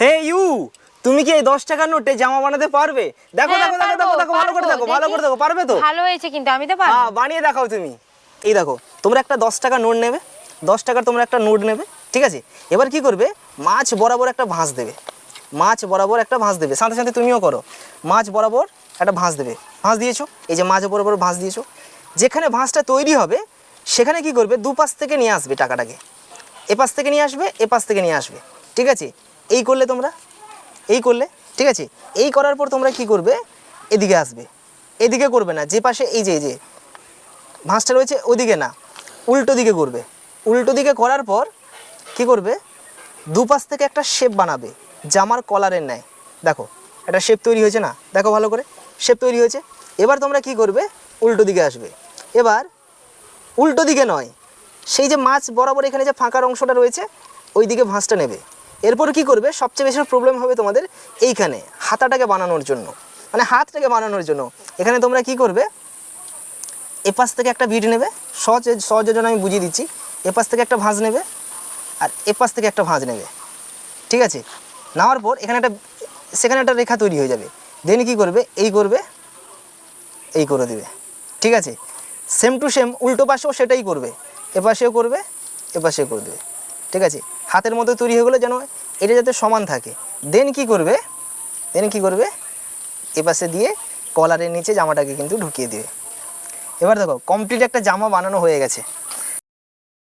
হে you তুমি কি এই দশ টাকার নোটে জামা বানাতে পারবে? দেখো হ্যাঁ, দেখো দেখো দেখো দেখো ভালো করে দেখো ভালো করে দেখো। পারবে তো? ভালো হয়েছে কিন্তু আমি তো পারব। হ্যাঁ বানিয়ে দেখাও তুমি। এই দেখো তোমরা একটা দশ টাকা নোট নেবে দশ টাকার তোমরা একটা নোট নেবে ঠিক আছে? এবার কি করবে? মাছ বরাবর একটা ভাঁজ দেবে। মাছ বরাবর একটা ভাঁজ দেবে। সাথে সাথে তুমিও করো। মাছ বরাবর একটা ভাঁজ দেবে। ভাঁজ দিয়েছ? এই যে মাছ বরাবর ভাঁজ দিয়েছ? যেখানে ভাঁজটা তৈরি হবে সেখানে কি করবে? দুপাশ থেকে নিয়ে আসবে টাকাটাকে। এপাশ থেকে নিয়ে আসবে এপাশ থেকে নিয়ে আসবে। ঠিক আছে? এই করলে তোমরা, এই করলে, ঠিক আছে? এই করার পর তোমরা কি করবে? এদিকে আসবে। এদিকে করবে না, যে পাশে এই যে এই যে, ভাঁজটা রয়েছে ওদিকে না, উল্টো দিকে করবে। উল্টো দিকে করার পর কি করবে? দুপাশ থেকে একটা শেপ বানাবে জামার কলারের ন্যায়। দেখো, একটা শেপ তৈরি হয়েছে না? দেখো ভালো করে শেপ তৈরি হয়েছে। এবার তোমরা কি করবে? উল্টো দিকে আসবে। এবার উল্টো দিকে নয়, সেই যে মাছ বরাবর এখানে যে ফাঁকার অংশটা রয়েছে ওই দিকে ভাঁজটা নেবে। এরপর কি করবে? সবচেয়ে বেশি প্রবলেম হবে তোমাদের এইখানে, হাতাটাকে বানানোর জন্য। মানে হাতটাকে বানানোর জন্য। এখানে তোমরা কি করবে? এপাশ থেকে একটা বিট নেবে, সহজ জন্য আমি বুঝিয়ে দিচ্ছি। এপাশ থেকে একটা ভাঁজ নেবে আর এপাশ থেকে একটা ভাঁজ নেবে। ঠিক আছে? নেওয়ার পর এখানে একটা, সেখানে একটা রেখা তৈরি হয়ে যাবে। দেন কি করবে? এই করবে, এই করে দেবে। ঠিক আছে? সেম টু সেম উল্টো পাশেও সেটাই করবে। এপাশেও করবে, এপাশেও করে দেবে। ঠিক আছে? হাতের মধ্যে তৈরি হয়ে গেলে যেন এটা যাতে সমান থাকে। দেন কি করবে? দেন কি করবে? এপাশে দিয়ে কলারের নিচে জামাটাকে কিন্তু ঢুকিয়ে দেবে। এবার দেখো কমপ্লিট একটা জামা বানানো হয়ে গেছে।